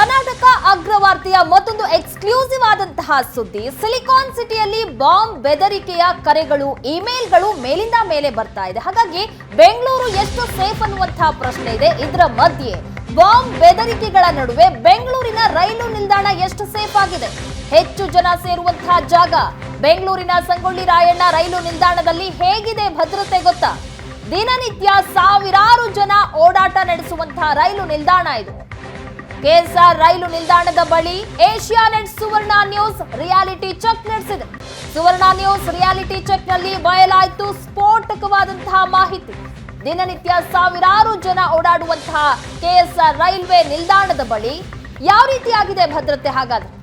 ಕರ್ನಾಟಕ ಅಗ್ರವಾರ್ತೆಯ ಮತ್ತೊಂದು ಎಕ್ಸ್ಕ್ಲೂಸಿವ್ ಆದಂತಹ ಸುದ್ದಿ. ಸಿಲಿಕಾನ್ ಸಿಟಿಯಲ್ಲಿ ಬಾಂಬ್ ಬೆದರಿಕೆಯ ಕರೆಗಳು, ಇಮೇಲ್ಗಳು ಮೇಲಿಂದ ಮೇಲೆ ಬರ್ತಾ ಇದೆ. ಹಾಗಾಗಿ ಬೆಂಗಳೂರು ಎಷ್ಟು ಸೇಫ್ ಅನ್ನುವಂತಹ ಪ್ರಶ್ನೆ ಇದೆ. ಇದರ ಮಧ್ಯೆ ಬಾಂಬ್ ಬೆದರಿಕೆಗಳ ನಡುವೆ ಬೆಂಗಳೂರಿನ ರೈಲು ನಿಲ್ದಾಣ ಎಷ್ಟು ಸೇಫ್ ಆಗಿದೆ? ಹೆಚ್ಚು ಜನ ಸೇರುವಂತಹ ಜಾಗ ಬೆಂಗಳೂರಿನ ಸಂಗೊಳ್ಳಿ ರಾಯಣ್ಣ ರೈಲು ನಿಲ್ದಾಣದಲ್ಲಿ ಹೇಗಿದೆ ಭದ್ರತೆ ಗೊತ್ತಾ? ದಿನನಿತ್ಯ ಸಾವಿರಾರು ಜನ ಓಡಾಟ ನಡೆಸುವಂತಹ ರೈಲು ನಿಲ್ದಾಣ ಇದು. ಕೆಎಸ್ಆರ್ ರೈಲು ನಿಲ್ದಾಣದ ಬಳಿ Asianet Suvarna news reality check ನಡೆಸಿದೆ. ಸುವರ್ಣ ನ್ಯೂಸ್ ರಿಯಾಲಿಟಿ ಚೆಕ್ನಲ್ಲಿ ಬಯಲಾಯಿತು ಸ್ಫೋಟಕವಾದಂತಹ ಮಾಹಿತಿ. ದಿನನಿತ್ಯ ಸಾವಿರಾರು ಜನ ಓಡಾಡುವಂತಹ ಕೆಎಸ್ಆರ್ ರೈಲ್ವೆ ನಿಲ್ದಾಣದ ಬಳಿ ಯಾವ ರೀತಿಯಾಗಿದೆ ಭದ್ರತೆ ಹಾಗಾದ್ರೆ?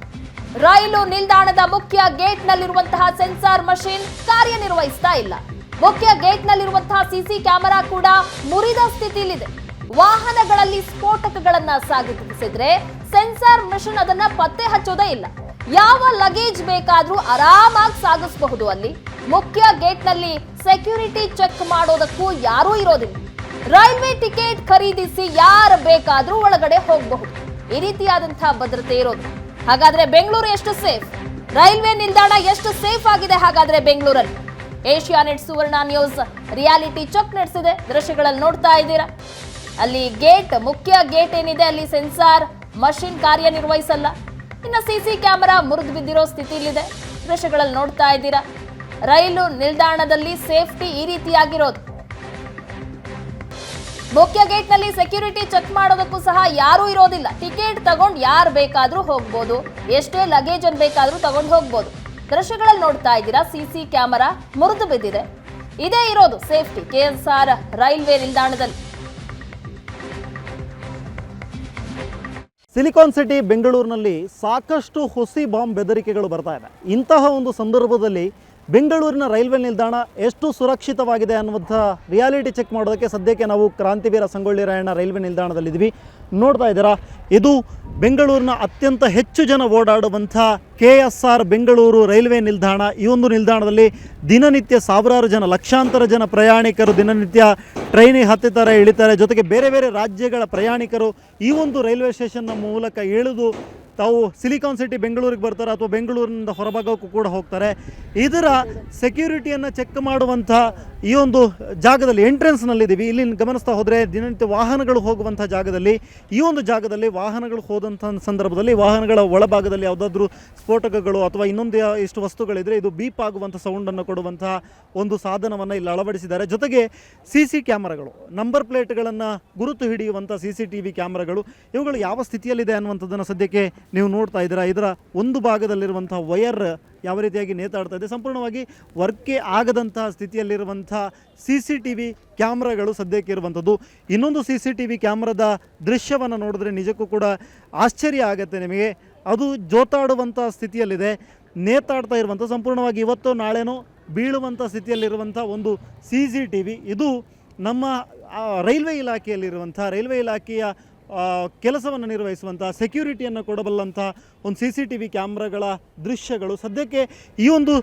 ರೈಲು ನಿಲ್ದಾಣದ ಮುಖ್ಯ ಗೇಟ್ ನಲ್ಲಿರುವಂತಹ ಸೆನ್ಸಾರ್ ಮಷೀನ್ ಕಾರ್ಯನಿರ್ವಹಿಸ್ತಾ ಇಲ್ಲ. ಮುಖ್ಯ ಗೇಟ್ ನಲ್ಲಿರುವಂತಹ ಸಿಸಿ ಕ್ಯಾಮೆರಾ ಕೂಡ ಮುರಿದ ಸ್ಥಿತಿಯಲ್ಲಿದೆ. ವಾಹನಗಳಲ್ಲಿ ಸ್ಫೋಟಕಗಳನ್ನ ಸಾಗಿಸಿದ್ರೆ ಸೆನ್ಸಾರ್ ಮಿಷನ್ ಅದನ್ನ ಪತ್ತೆ ಹಚ್ಚೋದೇ ಇಲ್ಲ. ಯಾವ ಲಗೇಜ್ ಬೇಕಾದ್ರೂ ಆರಾಮಾಗಿ ಸಾಗಿಸಬಹುದು ಅಲ್ಲಿ. ಮುಖ್ಯ ಗೇಟ್ನಲ್ಲಿ ಸೆಕ್ಯೂರಿಟಿ ಚೆಕ್ ಮಾಡೋದಕ್ಕೂ ಯಾರೂ ಇರೋದಿಲ್ಲ. ರೈಲ್ವೆ ಟಿಕೆಟ್ ಖರೀದಿಸಿ ಯಾರು ಬೇಕಾದ್ರೂ ಒಳಗಡೆ ಹೋಗಬಹುದು. ಈ ರೀತಿಯಾದಂತಹ ಭದ್ರತೆ ಇರೋದು. ಹಾಗಾದ್ರೆ ಬೆಂಗಳೂರು ಎಷ್ಟು ಸೇಫ್? ರೈಲ್ವೆ ನಿಲ್ದಾಣ ಎಷ್ಟು ಸೇಫ್ ಆಗಿದೆ ಹಾಗಾದ್ರೆ ಬೆಂಗಳೂರಲ್ಲಿ? Asianet Suvarna news. Reality check ನಡೆಸಿದೆ. ದೃಶ್ಯಗಳಲ್ಲಿ ನೋಡ್ತಾ ಇದ್ದೀರಾ. ಅಲ್ಲಿ ಗೇಟ್, ಮುಖ್ಯ ಗೇಟ್ ಏನಿದೆ, ಅಲ್ಲಿ ಸೆನ್ಸಾರ್, ಮಷಿನ್ ಕಾರ್ಯನಿರ್ವಹಿಸಲ್ಲ. ಇನ್ನು ಸಿಸಿ ಕ್ಯಾಮೆರಾ ಮುರಿದು ಬಿದ್ದಿರೋ ಸ್ಥಿತಿಯಲ್ಲಿದೆ. ದೃಶ್ಯಗಳಲ್ಲಿ ನೋಡ್ತಾ ಇದ್ದೀರಾ. ರೈಲು ನಿಲ್ದಾಣದಲ್ಲಿ ಸೇಫ್ಟಿ ಈ ರೀತಿಯಾಗಿರೋದು. ಮುಖ್ಯ ಗೇಟ್ನಲ್ಲಿ ಸೆಕ್ಯೂರಿಟಿ ಚೆಕ್ ಮಾಡೋದಕ್ಕೂ ಸಹ ಯಾರೂ ಇರೋದಿಲ್ಲ. ಟಿಕೆಟ್ ತಗೊಂಡು ಯಾರು ಬೇಕಾದರೂ ಹೋಗ್ಬೋದು. ಎಷ್ಟೇ ಲಗೇಜ್ ಅನ್ನು ಬೇಕಾದರೂ ತಗೊಂಡು ಹೋಗ್ಬೋದು. ದೃಶ್ಯಗಳಲ್ಲಿ ನೋಡ್ತಾ ಇದ್ದೀರಾ, ಸಿ ಕ್ಯಾಮರಾ ಮುರಿದು ಬಿದ್ದಿದೆ. ಇದೇ ಇರೋದು safety. K S R railway ನಿಲ್ದಾಣದಲ್ಲಿ. ಸಿಲಿಕಾನ್ ಸಿಟಿ, ಬೆಂಗಳೂರಿನಲ್ಲಿ ಸಾಕಷ್ಟು ಹುಸಿ ಬಾಂಬ್ ಬೆದರಿಕೆಗಳು ಬರ್ತಾ ಇದೆ. ಇಂತಹ ಒಂದು ಸಂದರ್ಭದಲ್ಲಿ ಬೆಂಗಳೂರಿನ ರೈಲ್ವೆ ನಿಲ್ದಾಣ ಎಷ್ಟು ಸುರಕ್ಷಿತವಾಗಿದೆ ಅನ್ನುವಂಥ ರಿಯಾಲಿಟಿ ಚೆಕ್ ಮಾಡೋದಕ್ಕೆ ಸದ್ಯಕ್ಕೆ ನಾವು ಕ್ರಾಂತಿವೀರ ಸಂಗೊಳ್ಳಿ ರಾಯಣ್ಣ ರೈಲ್ವೆ ನಿಲ್ದಾಣದಲ್ಲಿದ್ದೀವಿ. ನೋಡ್ತಾ ಇದ್ದೀರಾ, ಇದು ಬೆಂಗಳೂರಿನ ಅತ್ಯಂತ ಹೆಚ್ಚು ಜನ ಓಡಾಡುವಂಥ K S R Bengaluru railway ನಿಲ್ದಾಣ, ಈ ಒಂದು ನಿಲ್ದಾಣದಲ್ಲಿ ದಿನನಿತ್ಯ ಸಾವಿರಾರು ಜನ, ಲಕ್ಷಾಂತರ ಜನ ಪ್ರಯಾಣಿಕರು ದಿನನಿತ್ಯ ಟ್ರೈನಿಗೆ ಹತ್ತುತ್ತಾರೆ, ಇಳಿತಾರೆ. ಜೊತೆಗೆ ಬೇರೆ ಬೇರೆ ರಾಜ್ಯಗಳ ಪ್ರಯಾಣಿಕರು ಈ ಒಂದು ರೈಲ್ವೆ ಸ್ಟೇಷನ್ನ ಮೂಲಕ ಇಳಿದು ತಾವು ಸಿಲಿಕಾನ್ ಸಿಟಿ ಬೆಂಗಳೂರಿಗೆ ಬರ್ತಾರೆ ಅಥವಾ ಬೆಂಗಳೂರಿನಿಂದ ಹೊರಭಾಗಕ್ಕೂ ಕೂಡ ಹೋಗ್ತಾರೆ. ಇದರ ಸೆಕ್ಯೂರಿಟಿಯನ್ನು ಚೆಕ್ ಮಾಡುವಂಥ ಈ ಒಂದು ಜಾಗದಲ್ಲಿ ಎಂಟ್ರೆನ್ಸ್ನಲ್ಲಿದ್ದೀವಿ ಇಲ್ಲಿ ಗಮನಿಸ್ತಾ ಹೋದರೆ ದಿನನಿತ್ಯ ವಾಹನಗಳು ಹೋಗುವಂಥ ಜಾಗದಲ್ಲಿ, ಈ ಒಂದು ಜಾಗದಲ್ಲಿ ವಾಹನಗಳು ಹೋದಂಥ ಸಂದರ್ಭದಲ್ಲಿ, ವಾಹನಗಳ ಒಳಭಾಗದಲ್ಲಿ ಯಾವುದಾದ್ರೂ ಸ್ಫೋಟಕಗಳು ಅಥವಾ ಇನ್ನೊಂದು ಇಷ್ಟು ವಸ್ತುಗಳಿದ್ರೆ ಇದು ಬೀಪ್ ಆಗುವಂಥ ಸೌಂಡನ್ನು ಕೊಡುವಂಥ ಒಂದು ಸಾಧನವನ್ನು ಇಲ್ಲಿ ಅಳವಡಿಸಿದ್ದಾರೆ. ಜೊತೆಗೆ ಸಿ ಸಿ ಕ್ಯಾಮರಾಗಳು ನಂಬರ್ ಪ್ಲೇಟ್ಗಳನ್ನು ಗುರುತು ಹಿಡಿಯುವಂಥ ಸಿ ಸಿ ಟಿ ವಿ ಕ್ಯಾಮ್ರಾಗಳು, ಇವುಗಳು ಯಾವ ಸ್ಥಿತಿಯಲ್ಲಿದೆ ಅನ್ನುವಂಥದ್ದನ್ನು ಸದ್ಯಕ್ಕೆ ನೀವು ನೋಡ್ತಾ ಇದ್ದೀರಾ. ಇದರ ಒಂದು ಭಾಗದಲ್ಲಿರುವಂಥ ವಯರ್ ಯಾವ ರೀತಿಯಾಗಿ ನೇತಾಡ್ತಾ ಇದೆ. ಸಂಪೂರ್ಣವಾಗಿ ವರ್ಕೇ ಆಗದಂತಹ ಸ್ಥಿತಿಯಲ್ಲಿರುವಂಥ ಸಿ ಸಿ ಟಿ ವಿ ಕ್ಯಾಮ್ರಾಗಳು ಸದ್ಯಕ್ಕೆ ಇರುವಂಥದ್ದು. ಇನ್ನೊಂದು ಸಿ ಸಿ ಟಿ ವಿ ಕ್ಯಾಮ್ರಾದ ದೃಶ್ಯವನ್ನು ನೋಡಿದ್ರೆ ನಿಜಕ್ಕೂ ಕೂಡ ಆಶ್ಚರ್ಯ ಆಗುತ್ತೆ ನಿಮಗೆ. ಅದು ಜೋತಾಡುವಂಥ ಸ್ಥಿತಿಯಲ್ಲಿದೆ. ನೇತಾಡ್ತಾ ಇರುವಂಥ, ಸಂಪೂರ್ಣವಾಗಿ ಇವತ್ತು ನಾಳೆನೋ ಬೀಳುವಂಥ ಸ್ಥಿತಿಯಲ್ಲಿರುವಂಥ ಒಂದು ಸಿ ಸಿ ಟಿ ವಿ. ಇದು ನಮ್ಮ ರೈಲ್ವೆ ಇಲಾಖೆಯಲ್ಲಿರುವಂಥ, ರೈಲ್ವೆ ಇಲಾಖೆಯ ಕೆಲಸವನ್ನು ನಿರ್ವಹಿಸುವಂಥ ಸೆಕ್ಯೂರಿಟಿಯನ್ನು ಕೊಡಬಲ್ಲಂಥ ಒಂದು ಸಿ ಸಿ ಟಿ ವಿ ಕ್ಯಾಮ್ರಾಗಳ ದೃಶ್ಯಗಳು. ಸದ್ಯಕ್ಕೆ ಈ ಒಂದು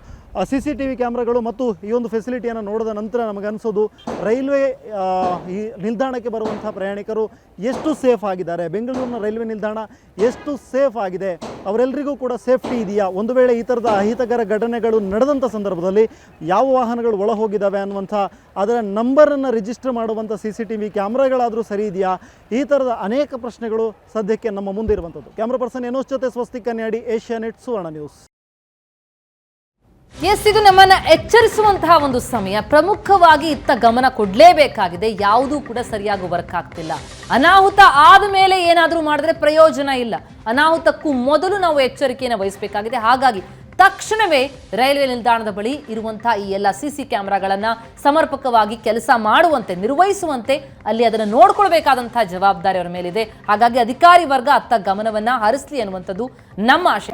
ಸಿ ಸಿ ಟಿ ವಿ ಕ್ಯಾಮ್ರಾಗಳು ಮತ್ತು ಈ ಒಂದು ಫೆಸಿಲಿಟಿಯನ್ನು ನೋಡಿದ ನಂತರ ನಮಗನ್ಸೋದು ರೈಲ್ವೆ ಈ ನಿಲ್ದಾಣಕ್ಕೆ ಬರುವಂಥ ಪ್ರಯಾಣಿಕರು ಎಷ್ಟು ಸೇಫ್ ಆಗಿದ್ದಾರೆ? ಬೆಂಗಳೂರಿನ ರೈಲ್ವೆ ನಿಲ್ದಾಣ ಎಷ್ಟು ಸೇಫ್ ಆಗಿದೆ? ಅವರೆಲ್ಲರಿಗೂ ಕೂಡ ಸೇಫ್ಟಿ ಇದೆಯಾ? ಒಂದು ವೇಳೆ ಈ ಥರದ ಅಹಿತಕರ ಘಟನೆಗಳು ನಡೆದಂಥ ಸಂದರ್ಭದಲ್ಲಿ ಯಾವ ವಾಹನಗಳು ಒಳ ಹೋಗಿದ್ದಾವೆ ಅನ್ನುವಂಥ ಅದರ ನಂಬರನ್ನು ರಿಜಿಸ್ಟರ್ ಮಾಡುವಂಥ ಸಿ ಸಿ ಟಿ ವಿ ಕ್ಯಾಮ್ರಾಗಳಾದರೂ ಸರಿ ಇದೆಯಾ? ಈ ಥರದ ಅನೇಕ ಪ್ರಶ್ನೆಗಳು ಸದ್ಯಕ್ಕೆ ನಮ್ಮ ಮುಂದೆ ಇರುವಂಥದ್ದು ಕ್ಯಾಮ್ರಾ ಪರ್ಸನ್ ಏನೋಸ್ ಜೊತೆ Swasti Kanyadi, Asianet, Suvarna news. Yes ಇದು ನಮ್ಮನ್ನ ಎಚ್ಚರಿಸುವಂತಹ ಒಂದು ಸಮಯ. ಪ್ರಮುಖವಾಗಿ ಇತ್ತ ಗಮನ ಕೊಡಲೇಬೇಕಾಗಿದೆ. ಯಾವುದೂ ಕೂಡ ಸರಿಯಾಗಿ ವರ್ಕ್ ಆಗ್ತಿಲ್ಲ. ಅನಾಹುತ ಆದ ಮೇಲೆ ಏನಾದರೂ ಮಾಡಿದ್ರೆ ಪ್ರಯೋಜನ ಇಲ್ಲ. ಅನಾಹುತಕ್ಕೂ ಮೊದಲು ನಾವು ಎಚ್ಚರಿಕೆಯನ್ನು ವಹಿಸಬೇಕಾಗಿದೆ. ಹಾಗಾಗಿ ತಕ್ಷಣವೇ ರೈಲ್ವೆ ನಿಲ್ದಾಣದ ಬಳಿ ಇರುವಂತಹ ಈ ಎಲ್ಲ ಸಿ ಸಿ ಕ್ಯಾಮೆರಾಗಳನ್ನ ಸಮರ್ಪಕವಾಗಿ ಕೆಲಸ ಮಾಡುವಂತೆ, ನಿರ್ವಹಿಸುವಂತೆ ಅಲ್ಲಿ ಅದನ್ನು ನೋಡ್ಕೊಳ್ಬೇಕಾದಂತಹ ಜವಾಬ್ದಾರಿ ಅವರ ಮೇಲಿದೆ. ಹಾಗಾಗಿ ಅಧಿಕಾರಿ ವರ್ಗ ಅತ್ತ ಗಮನವನ್ನ ಹರಿಸ್ಲಿ ಅನ್ನುವಂಥದ್ದು ನಮ್ಮ ಆಶೆ.